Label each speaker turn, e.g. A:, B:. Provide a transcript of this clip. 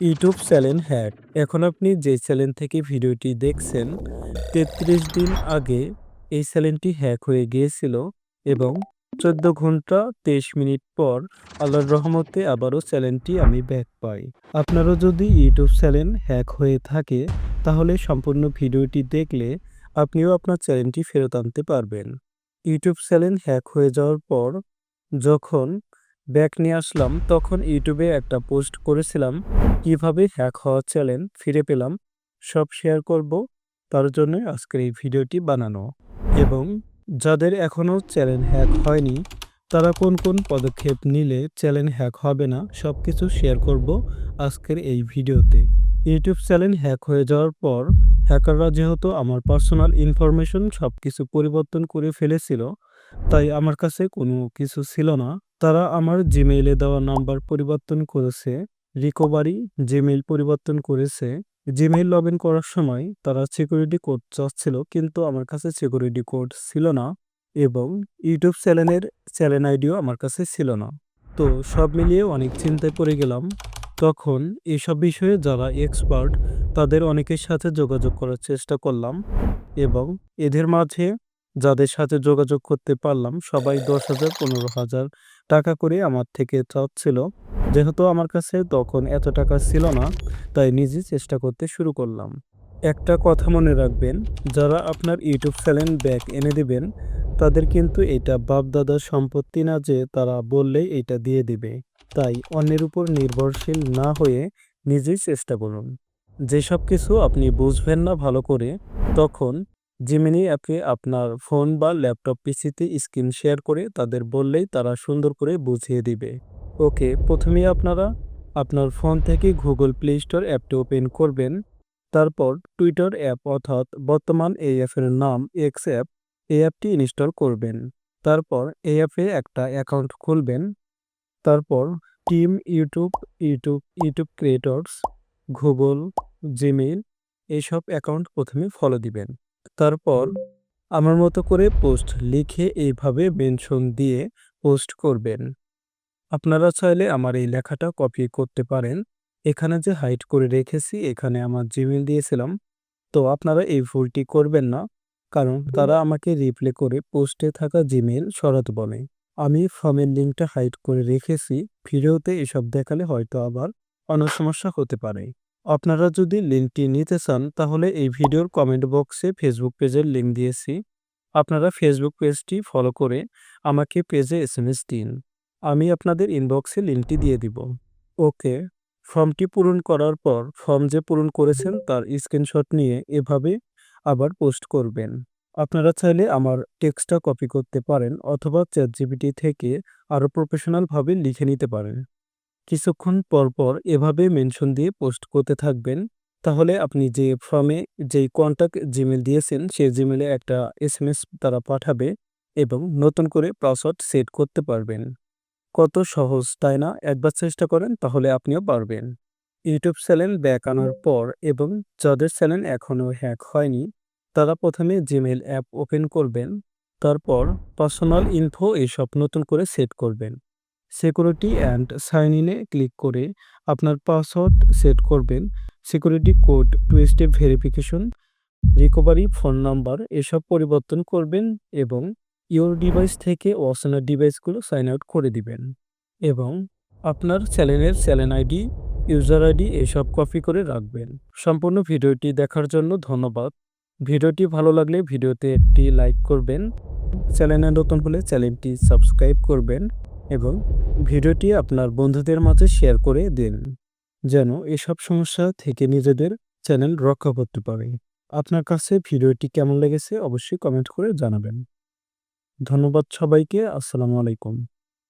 A: YouTube channel hack. এখন আপনি যে চ্যানেল থেকে ভিডিওটি দেখছেন, তেত্রিশ দিন আগে এই চ্যানেলটি হ্যাক হয়ে গিয়েছিল এবং চোদ্দ ঘণ্টা তেইশ মিনিট পর আল্লাহর রহমতে আবারও চ্যানেলটি আমি ব্যাক পাই। আপনারও যদি ইউটিউব চ্যানেল হ্যাক হয়ে থাকে, তাহলে সম্পূর্ণ ভিডিওটি দেখলে আপনিও আপনার চ্যানেলটি ফেরত আনতে পারবেন। ইউটিউব চ্যানেল হ্যাক হয়ে যাওয়ার পর যখন ব্যাক নিয়ে আসলাম। তখন ইউটিউবে একটা পোস্ট করেছিলাম, কীভাবে হ্যাক হওয়া চ্যানেল ফিরে পেলাম। সব শেয়ার করব, তার জন্য আজকের এই ভিডিওটি বানানো। এবং যাদের এখনও চ্যানেল হ্যাক হয়নি, তারা কোন কোন পদক্ষেপ নিলে চ্যানেল হ্যাক হবে না সব কিছু শেয়ার করব আজকের এই ভিডিওতে। ইউটিউব চ্যানেল হ্যাক হয়ে যাওয়ার পর, হ্যাকাররা যেহেতু আমার পার্সোনাল ইনফরমেশন সব কিছু পরিবর্তন করে ফেলেছিল, তাই আমার কাছে কোনো কিছু ছিল না। তারা আমার জিমেইলে দেওয়া নাম্বার পরিবর্তন করেছে রিকভারি জিমেইল পরিবর্তন করেছে। জিমেইল লগ ইন করার সময় তারা সিকিউরিটি কোড চাচ্ছিল, কিন্তু আমার কাছে সিকিউরিটি কোড ছিল না এবং ইউটিউব চ্যানেলের চ্যানেল আইডিও আমার কাছে ছিল না। তো সব মিলিয়ে অনেক চিন্তায় পড়ে গেলাম। তখন এসব বিষয়ে যারা এক্সপার্ট তাদের অনেকের সাথে যোগাযোগ করার চেষ্টা করলাম এবং এদের মাঝে যাদের সাথে যোগাযোগ করতে পারলাম, সবাই দশ হাজার, পনেরো হাজার টাকা করে আমার থেকে চাচ্ছিল। যেহেতু আমার কাছে তখন এত টাকা ছিল না, তাই নিজে চেষ্টা করতে শুরু করলাম। একটা কথা মনে রাখবেন, যারা আপনার ইউটিউব চ্যানেল ব্যাক এনে দেবেন, তাদের কিন্তু এটা বাপ দাদার সম্পত্তি না যে তারা বললেই এটা দিয়ে দিবে। তাই অন্যের উপর নির্ভরশীল না হয়ে নিজেই চেষ্টা করুন। যেসব কিছু আপনি বুঝবেন না ভালো করে, তখন জিমিনি অ্যাপে আপনার ফোন বা ল্যাপটপ, পিসিতে স্ক্রিন শেয়ার করে তাদের বললেই তারা সুন্দর করে বুঝিয়ে দিবে। ওকে, প্রথমে আপনারা আপনার ফোন থেকে গুগল প্লে স্টোর অ্যাপটি ওপেন করবেন। তারপর টুইটার অ্যাপ অর্থাৎ বর্তমান এই অ্যাপের নাম এক্স অ্যাপ এই অ্যাপটি ইনস্টল করবেন। তারপর এই অ্যাপে একটা অ্যাকাউন্ট খুলবেন। তারপর team YouTube YouTube YouTube creators Google Gmail এইসব অ্যাকাউন্ট প্রথমে ফলো দিবেন। তারপর আমার মতো করে পোস্ট লিখে এইভাবে মেনশন দিয়ে পোস্ট করবেন। আপনারা চাইলে আমার এই লেখাটা কপি করতে পারেন। এখানে যে হাইড করে রেখেছি, এখানে আমার জিমেল দিয়েছিলাম। তো আপনারা এই ভুলটি করবেন না, কারণ তারা আমাকে রিপ্লে করে পোস্টে থাকা জিমেল সরাতে বলে। আমি ফর্মের লিঙ্কটা হাইড করে রেখেছি, ভিডিওতে এসব দেখালে হয়তো আবার অনেক সমস্যা হতে পারে। আপনারা যদি লিঙ্কটি নিতে চান, তাহলে এই ভিডিওর কমেন্ট বক্সে ফেসবুক পেজের লিঙ্ক দিয়েছি। আপনারা ফেসবুক পেজটি ফলো করে আমাকে পেজে এস এম এস দিন। আমি আপনাদের ইনবক্সে লিঙ্কটি দিয়ে দিব। ওকে ফর্মটি পূরণ করার পর ফর্ম যে পূরণ করেছেন, তার স্ক্রিনশট নিয়ে এভাবে আবার পোস্ট করবেন। আপনারা চাইলে আমার টেক্সটটা কপি করতে পারেন, অথবা চ্যাট জিপিটি থেকে আরও প্রফেশনালভাবে লিখে নিতে পারেন। কিছুক্ষণ পর পর এভাবে মেনশন দিয়ে পোস্ট করতে থাকবেন। তাহলে আপনি যে ফর্মে যেই কন্ট্যাক্ট জিমেল দিয়েছেন, সেই জিমেলে একটা এস এম এস তারা পাঠাবে এবং নতুন করে পাসওয়ার্ড সেট করতে পারবেন। কত সহজ, তাই না? একবার চেষ্টা করেন, তাহলে আপনিও পারবেন। ইউটিউব চ্যানেল ব্যাক আনার পর এবং যাদের চ্যানেল এখনও হ্যাক হয়নি, তারা প্রথমে জিমেল অ্যাপ ওপেন করবেন, তারপর পার্সোনাল ইনফো এইসব নতুন করে সেট করবেন। সিকিউরিটি অ্যান্ড সাইন ইনে ক্লিক করে আপনার পাসওয়ার্ড সেট করবেন। Security code two step verification recovery phone number এসব পরিবর্তন করবেন এবং ইওর ডিভাইস থেকে অচেনা ডিভাইসগুলো সাইন আউট করে দিবেন এবং আপনার চ্যানেলের চ্যানেল আইডি ইউজার আইডি এসব কপি করে রাখবেন। সম্পূর্ণ ভিডিওটি দেখার জন্য ধন্যবাদ। ভিডিওটি ভালো লাগলে ভিডিওতে একটি লাইক করবেন। চ্যানেলে নতুন হলে চ্যানেলটি সাবস্ক্রাইব করবেন। এবং ভিডিওটি আপনার বন্ধুদের মাঝে শেয়ার করে দিন, যেন এসব সমস্যা থেকে নিজেদের চ্যানেল রক্ষা করতে পারে। আপনার কাছে ভিডিওটি কেমন লেগেছে অবশ্যই কমেন্ট করে জানাবেন। ধন্যবাদ সবাইকে, আসসালামু আলাইকুম।